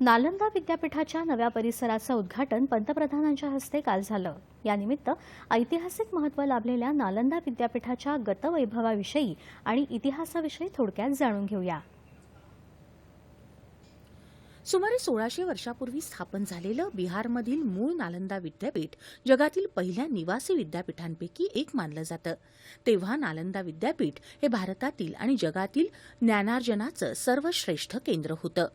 नालंदा विद्यापीठाच्या नव्या परिसराचं उद्घाटन पंतप्रधानांच्या हस्ते काल झालं. यानिमित्त ऐतिहासिक महत्त्व लाभलेल्या नालंदा विद्यापीठाच्या गतवैभवाविषयी आणि इतिहासाविषयी थोडक्यात जाणून घेऊया. सुमारे सोळाशे वर्षापूर्वी स्थापन झालेलं बिहारमधील मूळ नालंदा विद्यापीठ जगातील पहिल्या निवासी विद्यापीठांपैकी एक मानलं जातं. तेव्हा नालंदा विद्यापीठ हे भारतातील आणि जगातील ज्ञानार्जनाचं सर्वश्रेष्ठ केंद्र होतं.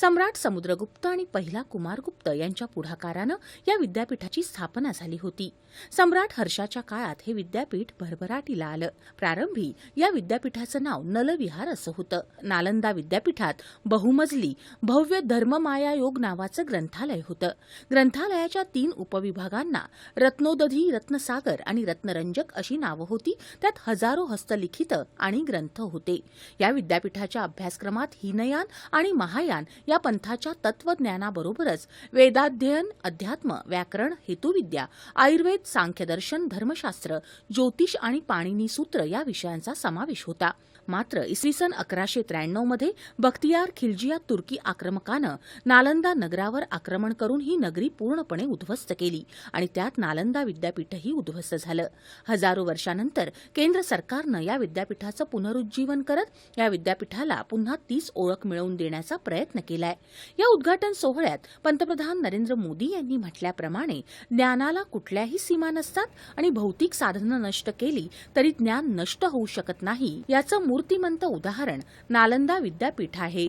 सम्राट समुद्रगुप्त आणि पहिला कुमारगुप्त यांच्या पुढाकारानं या विद्यापीठाची स्थापना झाली होती. सम्राट हर्षाच्या काळात हे विद्यापीठ भरभराटीला आलं. प्रारंभी या विद्यापीठाचं नाव नलविहार असं होतं. नालंदा विद्यापीठात बहुमजली भव्य धर्ममायायोग नावाचं ग्रंथालय होतं. ग्रंथालयाच्या तीन उपविभागांना रत्नोदधी रत्नसागर आणि रत्नरंजक अशी नावं होती. त्यात हजारो हस्तलिखित आणि ग्रंथ होते. या विद्यापीठाच्या अभ्यासक्रमात हिनयान आणि महायान या पंथाच्या तत्वज्ञानाबरोबरच वेदाध्ययन अध्यात्म व्याकरण हेतुविद्या आयुर्वेद सांख्यदर्शन धर्मशास्त्र ज्योतिष आणि पाणिनी सूत्र या विषयांचा समावेश होता. मात्र इसवी सन अकराशे त्र्याण्णवमध्ये बख्तियार खिलजिया तुर्की आक्रमकानं नालंदा नगरावर आक्रमण करून ही नगरी पूर्णपणे उद्ध्वस्त केली आणि त्यात नालंदा विद्यापीठही उद्ध्वस्त झालं. हजारो वर्षानंतर केंद्र सरकारनं या विद्यापीठाचं पुनरुज्जीवन करत या विद्यापीठाला पुन्हा तीच ओळख मिळवून देण्याचा प्रयत्न केलाय. या उद्घाटन सोहळ्यात पंतप्रधान नरेंद्र मोदी यांनी म्हटल्याप्रमाणे ज्ञानाला कुठल्याही सीमा नसतात आणि भौतिक साधनं नष्ट केली तरी ज्ञान नष्ट होऊ शकत नाही याचं मूर्तिमंत उदाहरण नालंदा विद्यापीठ आहे.